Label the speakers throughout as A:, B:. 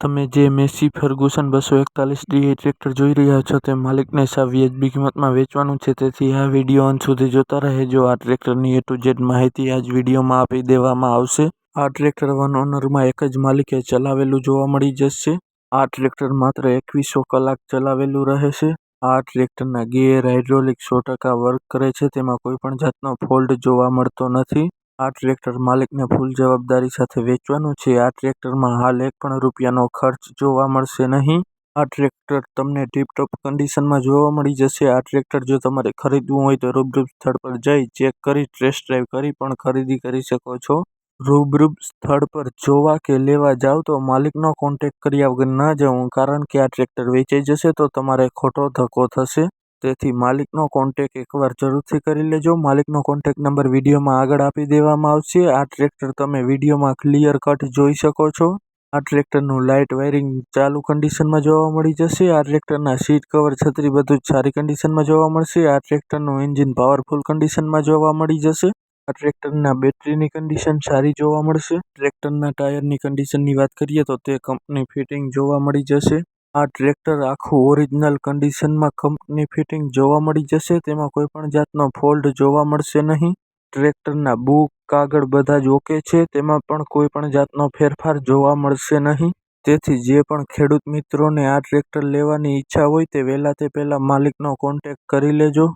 A: તમે જે Massey Ferguson બસો એકતાલીસ ડીએ ટ્રેક્ટર જોઈ રહ્યા છો, તે માલિકને સાવ વ્યાજબી કિંમતમાં વેચવાનું છે. તેથી આ વીડિયો અંત સુધી જોતા રહેજો. આ ટ્રેક્ટરની એ ટુ ઝેડ માહિતી આ જ વિડીયોમાં આપી દેવામાં આવશે. આ ટ્રેક્ટર વન ઓનરમાં એક જ માલિકે ચલાવેલું જોવા મળી જશે. આ ટ્રેક્ટર માત્ર એકવીસો કલાક ચલાવેલું રહેશે. આ ટ્રેક્ટરના ગેર હાઇડ્રોલિક સો ટકા વર્ક કરે છે. તેમાં કોઈપણ જાતનો ફોલ્ટ જોવા મળતો નથી. આ ટ્રેક્ટર માલિકને ફૂલ જવાબદારી સાથે વેચવાનું છે. આ ટ્રેક્ટરમાં હાલ એક પણ રૂપિયાનો ખર્ચ જોવા મળશે નહીં. આ ટ્રેક્ટર તમને ટીપટોપ કન્ડિશનમાં જોવા મળી જશે. આ ટ્રેક્ટર જો તમારે ખરીદવું હોય તો રૂબરૂ સ્થળ પર જઈ ચેક કરી, ટેસ્ટ ડ્રાઈવ કરી પણ ખરીદી કરી શકો છો. રૂબરૂ સ્થળ પર જોવા કે લેવા જાવ તો માલિકનો કોન્ટેક કર્યા વગર ન જવું, કારણ કે આ ટ્રેક્ટર વેચાઈ જશે તો તમારે ખોટો ધક્કો થશે. તેથી માલિકનો કોન્ટેક એકવાર જરૂરથી કરી લેજો. માલિકનો કોન્ટેક નંબર વિડીયોમાં આગળ આપી દેવામાં આવશે. આ ટ્રેક્ટર તમે વિડીયોમાં ક્લિયર કટ જોઈ શકો છો. આ ટ્રેક્ટરનું લાઇટ વાયરિંગ ચાલુ કન્ડિશનમાં જોવા મળી જશે. આ ટ્રેક્ટરના સીટ કવર છત્રી બધું જ સારી કન્ડિશનમાં જોવા મળશે. આ ટ્રેક્ટરનું એન્જિન પાવરફુલ કન્ડિશનમાં જોવા મળી જશે. આ ટ્રેક્ટરના બેટરીની કન્ડિશન સારી જોવા મળશે. ટ્રેક્ટરના ટાયરની કન્ડિશનની વાત કરીએ તો તે કંપની ફિટિંગ જોવા મળી જશે. આ ટ્રેક્ટર આખું ઓરિજિનલ કન્ડિશનમાં કંપની ફિટિંગ જોવા મળી જશે, તેમાં કોઈ પણ જાતનો ફોલ્ટ જોવા મળશે નહીં. ટ્રેક્ટરના બુક કાગળ બધા જ ઓકે છે, તેમાં પણ કોઈ પણ જાતનો ફેરફાર જોવા મળશે નહીં. તેથી જે પણ ખેડૂત મિત્રોને આ ટ્રેક્ટર લેવાની ઈચ્છા હોય તે વહેલા તે પહેલાં માલિકનો કોન્ટેક કરી લેજો.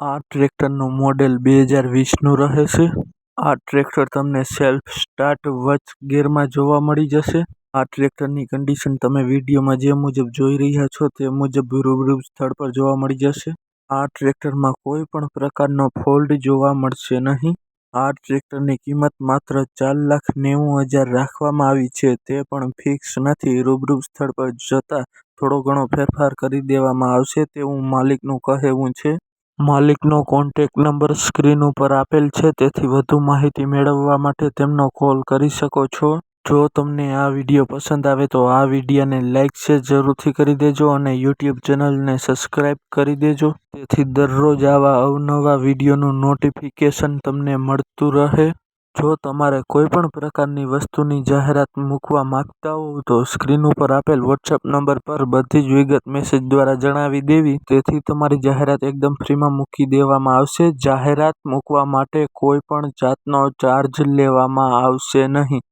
A: આ ટ્રેક્ટરનું મોડેલ બે હજાર વીસનું રહેશે આ ટ્રેક્ટર તમને સેલ્ફ સ્ટાર્ટ વચ ગેરમાં જોવા મળી જશે. આ ટ્રેક્ટરની કન્ડિશન તમે વિડીયોમાં જે મુજબ જોઈ રહ્યા છો તે મુજબ રૂબરૂ સ્થળ પર જોવા મળી જશે. આ ટ્રેક્ટરમાં કોઈ પણ પ્રકારનો ફોલ્ટ જોવા મળશે નહીં. આ ટ્રેક્ટરની કિંમત માત્ર ચાર લાખ નેવું હજાર રાખવામાં આવી છે, તે પણ ફિક્સ નથી. રૂબરૂ સ્થળ પર જતાં થોડો ઘણો ફેરફાર કરી દેવામાં આવશે તેવું માલિકનું કહેવું છે. માલિકનો કોન્ટેક્ટ નંબર સ્ક્રીન ઉપર આપેલ છે, તેથી વધુ માહિતી મેળવવા માટે તેમનો કોલ કરી શકો છો. જો તમને આ વીડિયો પસંદ આવે તો આ વિડીયોને લાઇક શેર જરૂરથી કરી દેજો અને યુટ્યુબ ચેનલને સબસ્ક્રાઈબ કરી દેજો. તેથી દરરોજ આવા અવનવા વિડીયોનું નોટિફિકેશન તમને મળતું રહે. જો તમારે કોઈ પણ પ્રકારની વસ્તુની જાહેરાત મૂકવા માંગતા હોવ તો સ્ક્રીન ઉપર આપેલ વોટ્સએપ નંબર પર બધી જ વિગત મેસેજ દ્વારા જણાવી દેવી. તેથી તમારી જાહેરાત એકદમ ફ્રીમાં મૂકી દેવામાં આવશે. જાહેરાત મૂકવા માટે કોઈ પણ જાતનો ચાર્જ લેવામાં આવશે નહીં.